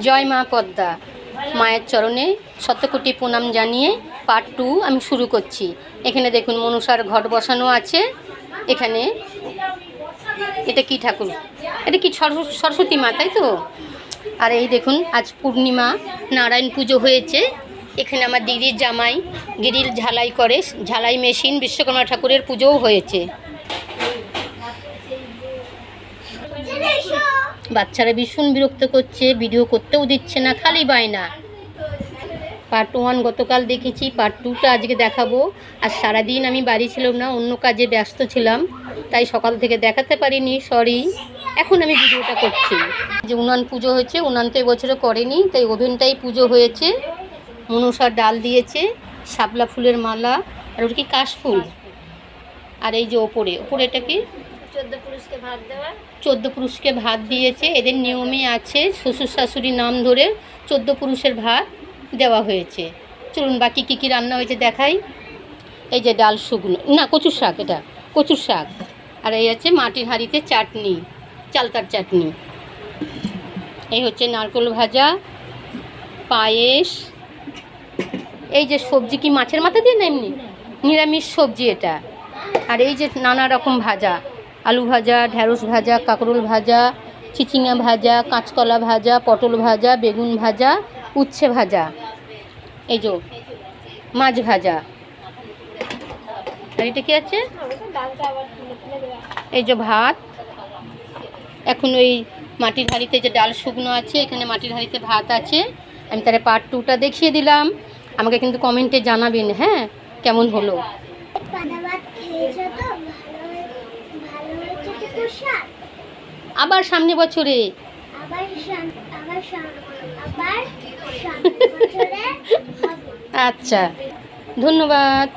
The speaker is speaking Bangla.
জয় মা পদ্মা। মায়ের চরণে শতকোটি প্রণাম জানিয়ে পার্ট টু আমি শুরু করছি। এখানে দেখুন মনুষার ঘট বসানো আছে। এখানে এটা কি ঠাকুর? এটা কি সরস্ব- সরস্বতী মা, তাই তো? আর এই দেখুন আজ পূর্ণিমা, নারায়ণ পুজো হয়েছে। এখানে আমার দিদির জামাই, গিরিল ঝালাই করে, ঝালাই মেশিন বিশ্বকর্মা ঠাকুরের পুজোও হয়েছে। বাচ্চারা ভীষণ বিরক্ত করছে ভিডিও করতেও দিচ্ছে না, খালি বায়না। পার্ট ওয়ান গতকাল দেখেছি পার্ট টুটা আজকে দেখাবো। আর সারাদিন আমি বাড়ি ছিলাম না, অন্য কাজে ব্যস্ত ছিলাম, তাই সকাল থেকে দেখাতে পারিনি সরি এখন আমি ভিডিওটা করছি। যে উনান পুজো হয়েছে, উনান তো এবছরে করেনি, তাই ওভেনটাই পুজো হয়েছে। মনসার ডাল দিয়েছে, শাপলা ফুলের মালা, আর ওর কি কাশফুল আর এই যে ওপরে ওপরে এটা কি? চোদ্দ পুরুষকে ভাত দিয়েছে। এদের নিয়মে আছে, শ্বশুর শাশুড়ি নাম ধরে চোদ্দ পুরুষের ভাত দেওয়া হয়েছে। চলুন, বাকি কী কী রান্না হয়েছে দেখাই। এই যে ডাল শুকনো, না, কচুর শাক এটা, কচুর শাক। আর এই আছে মাটির হাঁড়িতে চাটনি, চালতার চাটনি। এই হচ্ছে নারকেল ভাজা, পায়েস। এই যে সবজি কি মাছের মাথা দিয়ে না এমনি? নিরামিষ সবজি এটা। আর এই যে নানা রকম ভাজা। আলু ভাজা, ঢ্যাঁড়স ভাজা, কাঁকরোল ভাজা চিচিঙা ভাজা, কাঁচকলা ভাজা, পটল ভাজা, বেগুন ভাজা, উচ্ছে ভাজা। এই যে মাছ ভাজা। আর এটা কি আছে? এই যে ভাত। এখন ওই মাটির হাঁড়িতে যে ডাল শুকনো আছে, এখানে মাটির হাঁড়িতে ভাত আছে। আমি তাহলে পার্ট টুটা দেখিয়ে দিলাম। আমাকে কিন্তু কমেন্টে জানাবেন হ্যাঁ? কেমন হলো পানা ভাত খেয়েছো তো ভালো হয়ে- ভালো হয়েছে তো প্রসাদ আবার সামনে বছরে। আচ্ছা ধন্যবাদ।